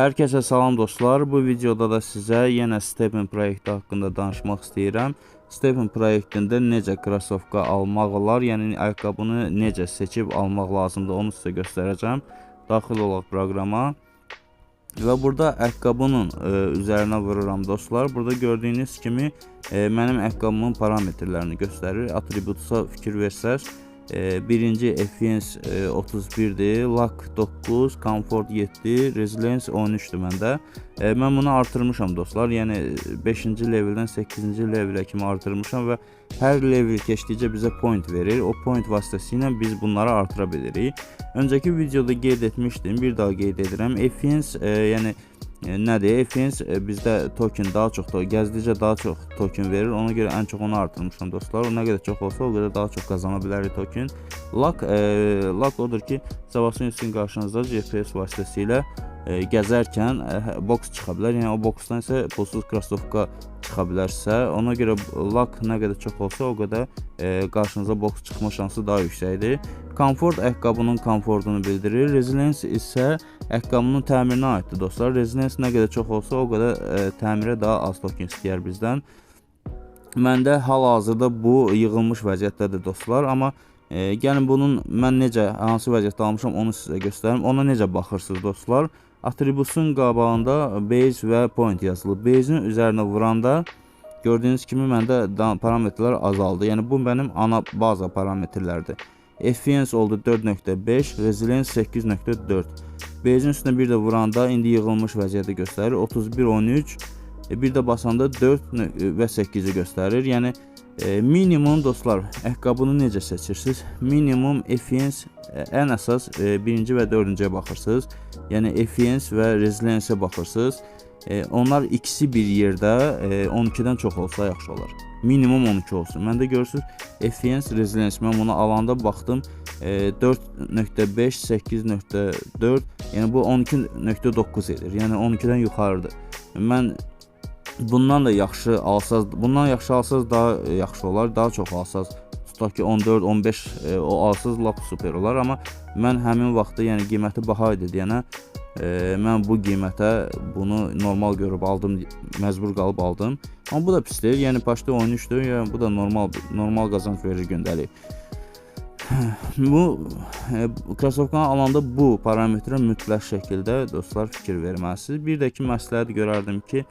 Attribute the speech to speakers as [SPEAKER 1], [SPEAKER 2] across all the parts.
[SPEAKER 1] Hər kəsə salam dostlar. Bu videoda da sizə yenə Stepin proyekti haqqında danışmaq istəyirəm. Stepin proyektində necə krasovka almaq olar, yəni ayaqqabını necə seçib almaq lazımdır, onu sizə göstərəcəm. Daxil olaq proqrama. Və burada ayaqqabının e, üzərinə vururam dostlar. Burada gördüyünüz kimi e, mənim ayaqqabımın parametrlərini göstərir. Atributusa fikir versəz, e, birinci Efficiency e, 31'dir, Lock 9, Comfort 7, Resilience 13'dür məndə. E, mən bunu artırmışam dostlar. Yəni 5-ci leveldən 8-ci levelə kimi artırmışam və hər level keçdikcə bizə point verir. O point vasitəsilə biz bunları artıra bilirik. Öncəki videoda qeyd etmişdim, bir daha qeyd edirəm. Efficiency e, yəni e, nədir? Efficiency e, bizdə token daha çox gəzdikcə daha çox token verir. Ona görə ən çox onu artırmışam dostlar. O nə qədər çox olsa, o qədər daha çox qazana bilərik token. Lock e, lock odur ki, Savasın sizin qarşınızda GPS vasitəsilə e, gəzərkən e, box çıxa bilər. Yəni o boxdan isə pulsuz krasovka çıxa bilərsə, ona görə lock nə qədər çox olsa, o qədər e, qarşınıza box çıxma şansı daha yüksəkdir. Komfort ayaqqabının komfortunu bildirir. Resilience isə ayaqqabının təmirinə aiddir dostlar. Resilience nə qədər çox olsa, o qədər e, təmirə daha az token istəyər bizdən. Məndə hal-hazırda bu yığılmış vəziyyətdədir dostlar, amma e, gəlin bunun mən necə hansı vəziyyətdə almışam onu sizə göstərim. Ona necə baxırsınız dostlar? Atributun qabağında base və point yazılıb. Base'in üzərinə vuranda gördüyünüz kimi məndə parametrlər azaldı. Yəni bu mənim ana baza parametrlərdir. Efficiency oldu 4.5, Resilience 8.4. Base'in üstünə bir də vuranda indi yığılmış vəziyyəti göstərir. 31 13 e, bir də basanda 4 nö- və 8-i göstərir. Yəni e, minimum dostlar, ayaqqabını necə seçirsiniz? Minimum efficiency e, ən əsas e, birinci və dördüncüyə baxırsınız. Yəni efficiency və resilience-ə baxırsınız. E, onlar ikisi bir yerdə e, 12-dən çox olsa yaxşı olar. Minimum 12 olsun. Məndə görürsüz efficiency, resilience mən bunu alanda baxdım e, 4.5, 8.4, yəni bu 12.9 edir. Yəni 12-dən yuxarıdır. Mən bundan da yaxşı alsaz, bundan yaxşı alsaz daha e, yaxşı olar, daha çox alsaz. Tutaq ki 14, 15 e, o alsaz lap super olar, amma mən həmin vaxtda yəni qiyməti baha idi deyənə e, mən bu qiymətə bunu normal görüb aldım, məcbur qalıb aldım. Amma bu da pis deyil. Yəni başda 13-dür, yəni bu da normal normal qazanc verir gündəlik. Bu e, krasovkanı alanda bu parametrə mütləq şəkildə dostlar fikir verməlisiniz. Bir də ki məsləhət görərdim ki,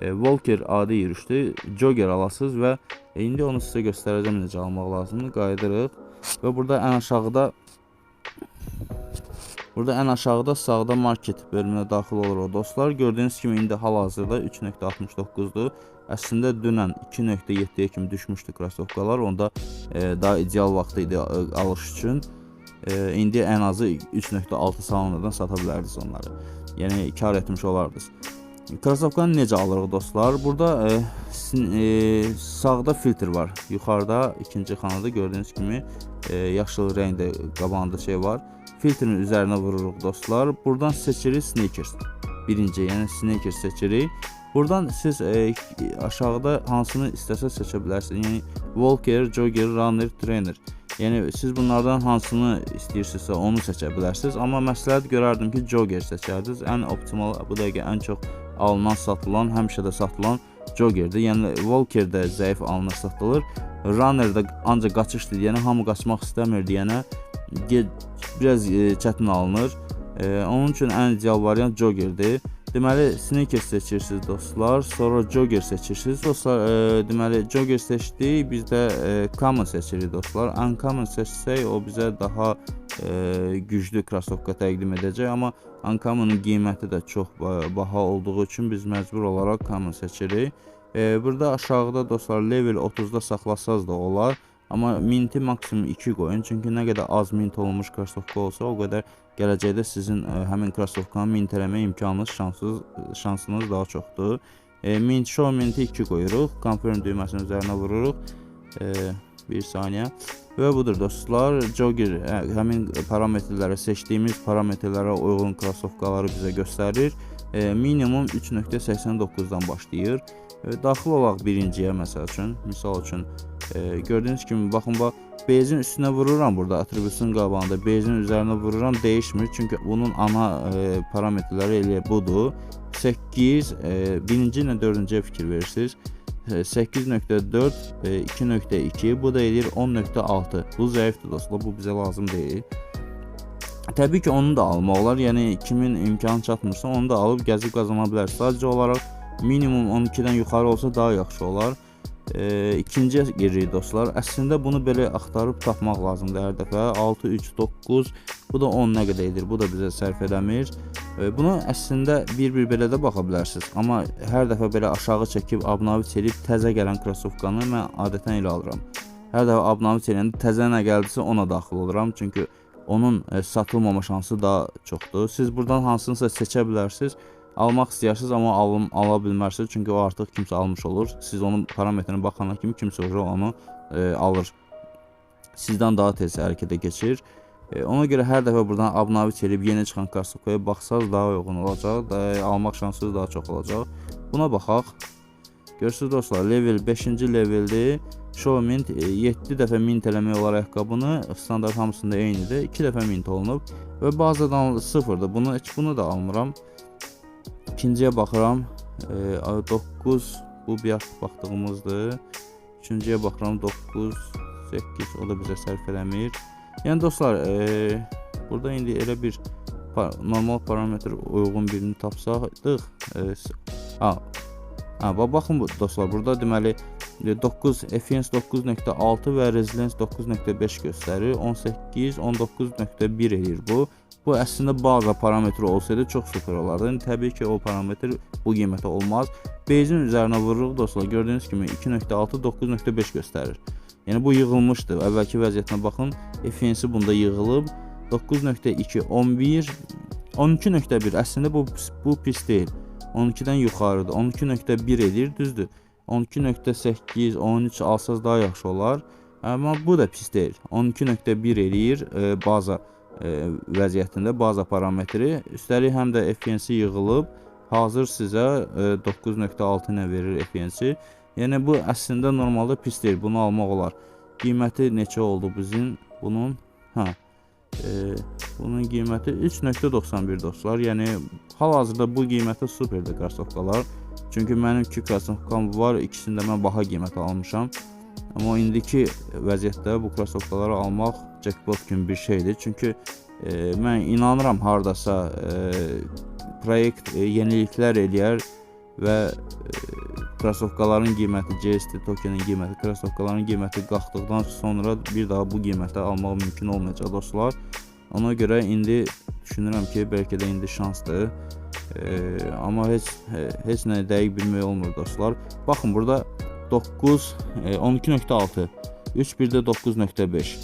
[SPEAKER 1] Walker adi yürüşdü. Jogger alasınız və e, indi onu sizə göstərəcəm necə almaq lazımdır. Qayıdırıq və burada ən aşağıda Burada ən aşağıda sağda market bölümünə daxil olur o dostlar. Gördüyünüz kimi indi hal-hazırda 3.69-dur. Əslində dünən 2.7-yə kimi düşmüşdü krasovkalar. Onda e, daha ideal vaxt idi e, alış üçün. E, indi ən azı 3.6 salonlardan sata bilərdiniz onları. Yəni kar etmiş olardınız. Krasovkanı necə alırıq dostlar? Burada e, e, sağda filtr var. Yuxarıda ikinci xanada gördüyünüz kimi e, yaşıl rəngdə qabağında şey var. Filtrin üzərinə vururuq dostlar. Buradan seçirik sneakers. Birinci, yəni sneakers seçirik. Buradan siz e, aşağıda hansını istəsəz seçə bilərsiniz. Yəni walker, jogger, runner, trainer. Yəni siz bunlardan hansını istəyirsinizsə onu seçə bilərsiniz. Amma məsləhət görərdim ki, jogger seçərdiniz. Ən optimal bu dəqiqə ən çox alınan, satılan, həmişə də satılan joggerdir. Yəni walker də zəif alınır, satılır. Runner də ancaq qaçış deyənə hamı qaçmaq istəmir deyənə biraz e, çətin alınır. E, onun üçün ən ideal variant joggerdir. Deməli, sneaker seçirsiniz dostlar, sonra jogger seçirsiniz. Dostlar, e, deməli jogger seçdik, biz də e, common seçirik dostlar. Uncommon seçsək o bizə daha e, güclü krasovka təqdim edəcək, amma Uncommon'un qiyməti də çox ba- baha olduğu üçün biz məcbur olaraq common seçirik. E, burada aşağıda dostlar level 30-da saxlasaz da olar. Amma minti maksimum 2 qoyun. Çünki nə qədər az mint olunmuş krasovka olsa, o qədər gələcəkdə sizin ə, həmin krasovkanı mint eləmə imkanınız, şansınız, şansınız daha çoxdur. E, mint show minti 2 qoyuruq. Confirm düyməsinin üzərinə vururuq. E, bir saniyə. Və budur dostlar. Jogger ə, həmin parametrlərə seçdiyimiz parametrlərə uyğun krasovkaları bizə göstərir. E, minimum 3.89-dan başlayır. E, daxil olaq birinciyə məsəl üçün. Misal üçün e, gördüyünüz kimi baxın bax Bezin üstünə vururam burada atributun qabağında. Bezin üzərinə vururam dəyişmir. Çünki bunun ana e, parametrləri elə budur. 8 e, birinci ilə dördüncüyə fikir verirsiniz. E, 8.4 e, 2.2 bu da eləyir 10.6. Bu zəifdir dostlar. Bu bizə lazım deyil. Təbii ki, onu da almaq olar. Yəni kimin imkanı çatmırsa, onu da alıb gəzib qazana bilər. Sadəcə olaraq minimum 12-dən yuxarı olsa daha yaxşı olar. E, ikinciyə giririk dostlar. Əslində bunu belə axtarıb tapmaq lazımdır hər dəfə. 6 3 9 bu da 10 nə qədər edir? Bu da bizə sərf eləmir. E, Buna əslində bir-bir belə də baxa bilərsiniz. Amma hər dəfə belə aşağı çəkib abnavit eləyib təzə gələn krossovkanı mən adətən elə alıram. Hər dəfə abnavit eləyəndə təzə nə gəldisə ona daxil oluram. Çünki onun e, satılmama şansı daha çoxdur. Siz buradan hansınısa seçə bilərsiniz. Almaq istəyirsiniz amma alım ala bilmərsiniz çünki o artıq kimsə almış olur. Siz onun parametrinə baxana kimi kimsə onu e, alır. Sizdən daha tez hərəkətə keçir. E, ona görə hər dəfə buradan abnavit eləyib yeni çıxan karsokaya baxsaz daha uyğun olacaq, da, almaq şansınız daha çox olacaq. Buna baxaq. Görürsüz dostlar, level 5-ci leveldir. Show mint 7 dəfə mint eləmək olar ayaqqabını, standart hamısında eynidir. 2 dəfə mint olunub və bazadan 0-dır. Bunu heç bunu da almıram. İkinciyə baxıram. E, 9 bu bir baxdığımızdır. Üçüncüyə baxıram 9 8 o da bizə sərf eləmir. Yəni dostlar, e, burada indi elə bir pa normal parametr uyğun birini tapsaqdıq. E, ha, ha, bax baxın dostlar, burada deməli e, 9 Efficiency 9.6 və Resilience 9.5 göstərir. 18 19.1 eləyir bu. Bu əslində baza parametri olsaydı çox super olardı. İndi təbii ki, o parametr bu qiymətə olmaz. Base'in üzərinə vururuq dostlar. Gördüyünüz kimi 2.6 9.5 göstərir. Yəni bu yığılmışdı. Əvvəlki vəziyyətinə baxın. Efficiency bunda yığılıb 9.2 11 12.1 əslində bu bu pis deyil. 12-dən yuxarıdır. 12.1 edir, düzdür. 12.8, 13 alsaz daha yaxşı olar. Amma bu da pis deyil. 12.1 eləyir e, baza e, vəziyyətində baza parametri. Üstəlik həm də efficiency yığılıb. Hazır sizə e, 9.6 ilə verir efficiency. Yəni bu əslində normalda pis deyil. Bunu almaq olar. Qiyməti neçə oldu bizim bunun? Hə. E, bunun qiyməti 3.91 dostlar. Yəni hal-hazırda bu qiymətə superdir krossovkalar. Çünki mənim 2 krossovkam var, ikisində mən baha qiymətə almışam. Amma indiki vəziyyətdə bu krossovkaları almaq jackpot kimi bir şeydir. Çünki e, mən inanıram hardasa e, proyekt e, yeniliklər eləyər və e, krossovkaların qiyməti, GST tokenin qiyməti, krossovkaların qiyməti qalxdıqdan sonra bir daha bu qiymətə almaq mümkün olmayacaq dostlar. Ona görə indi düşünürəm ki, bəlkə də indi şansdır. E, amma heç heç nə dəqiq bilmək olmur dostlar. Baxın burada 9 e, 12.6 3 bir də 9.5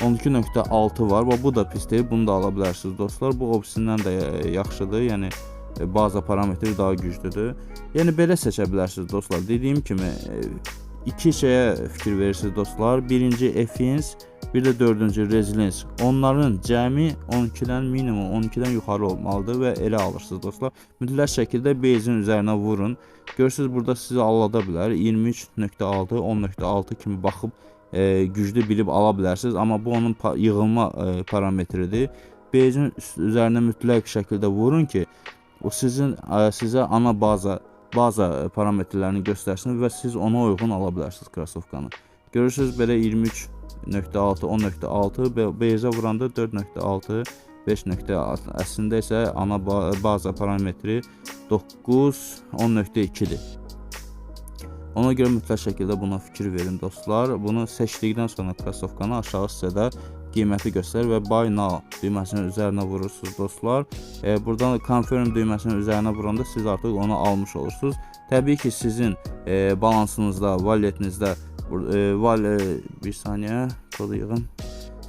[SPEAKER 1] 12.6 var və bu da pis deyil. Bunu da ala bilərsiniz dostlar. Bu opsindən də e, yaxşıdır. Yəni baza parametri daha güclüdür. Yəni belə seçə bilərsiniz dostlar. Dediyim kimi e, iki şeyə fikir verirsiniz dostlar. Birinci efficiency, bir də dördüncü resilience. Onların cəmi 12-dən minimum 12-dən yuxarı olmalıdır və elə alırsınız dostlar. Mütləq şəkildə base'in üzərinə vurun. Görürsüz burada sizi aldada bilər. 23.6, 10.6 kimi baxıb e, güclü bilib ala bilərsiniz, amma bu onun pa yığılma e, parametridir. Base'in üzərinə mütləq şəkildə vurun ki, o sizin e, sizə ana baza baza parametrlərini göstərsin və siz ona uyğun ala bilərsiniz krossovkanı. Görürsüz belə 23.6, 10.6 və base'ə vuranda 4.6 5.6 əslində isə ana ba baza parametri 9 10.2-dir. Ona görə mütləq şəkildə buna fikir verin dostlar. Bunu seçdikdən sonra krossovkanı aşağı hissədə qiyməti göstərir və buy now düyməsinin üzərinə vurursunuz dostlar. E, buradan confirm düyməsinin üzərinə vuranda siz artıq onu almış olursunuz. Təbii ki, sizin e, balansınızda, walletinizdə e, val e, bir saniyə kodu yığın.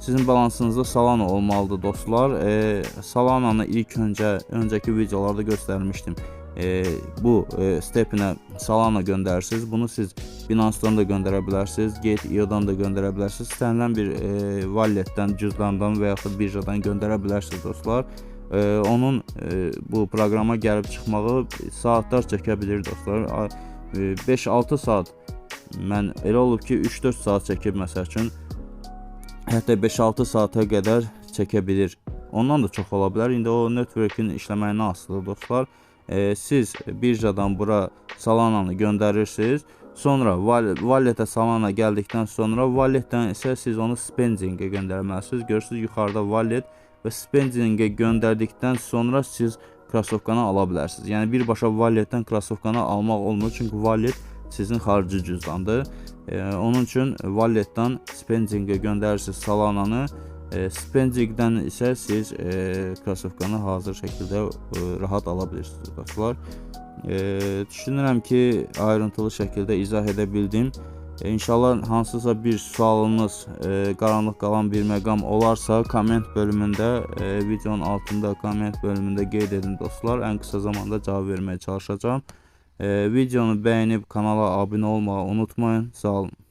[SPEAKER 1] Sizin balansınızda Solana olmalıdır dostlar. E, Solana'nı ilk öncə öncəki videolarda göstərmişdim. E, bu e, stepinə Solana göndərirsiniz. Bunu siz Binance-dan da göndərə bilərsiniz, Gate.io-dan da göndərə bilərsiniz. İstənilən bir e, walletdən, cüzdandan və yaxud birjadan göndərə bilərsiniz dostlar. E, onun e, bu proqrama gəlib çıxmağı saatlar çəkə bilər dostlar. A- e, 5-6 saat mən elə olub ki 3-4 saat çəkib məsəl üçün hətta 5-6 saata qədər çəkə bilir. Ondan da çox ola bilər. İndi o network'ün işləməyindən asılıdır dostlar. E, siz birjadan bura Salana'nı göndərirsiniz. Sonra walletə Solana gəldikdən sonra walletdən isə siz onu spendingə göndərməlisiniz. Görürsüz yuxarıda wallet və spendingə göndərdikdən sonra siz krossovkanı ala bilərsiniz. Yəni birbaşa walletdən krossovkanı almaq olmur çünki wallet sizin xarici cüzdandır. E, onun üçün walletdən spendingə göndərirsiniz Solana'nı. E, spendingdən isə siz e, krossovkanı hazır şəkildə e, rahat ala bilirsiniz dostlar. E, düşünürəm ki, ayrıntılı şəkildə izah edə bildim. E, İnşallah hansısa bir sualınız, e, qaranlıq qalan bir məqam olarsa, komment bölümündə, e, videonun altında komment bölümündə qeyd edin dostlar. Ən qısa zamanda cavab verməyə çalışacağam. E, videonu bəyənib kanala abunə olmağı unutmayın. Sağ olun.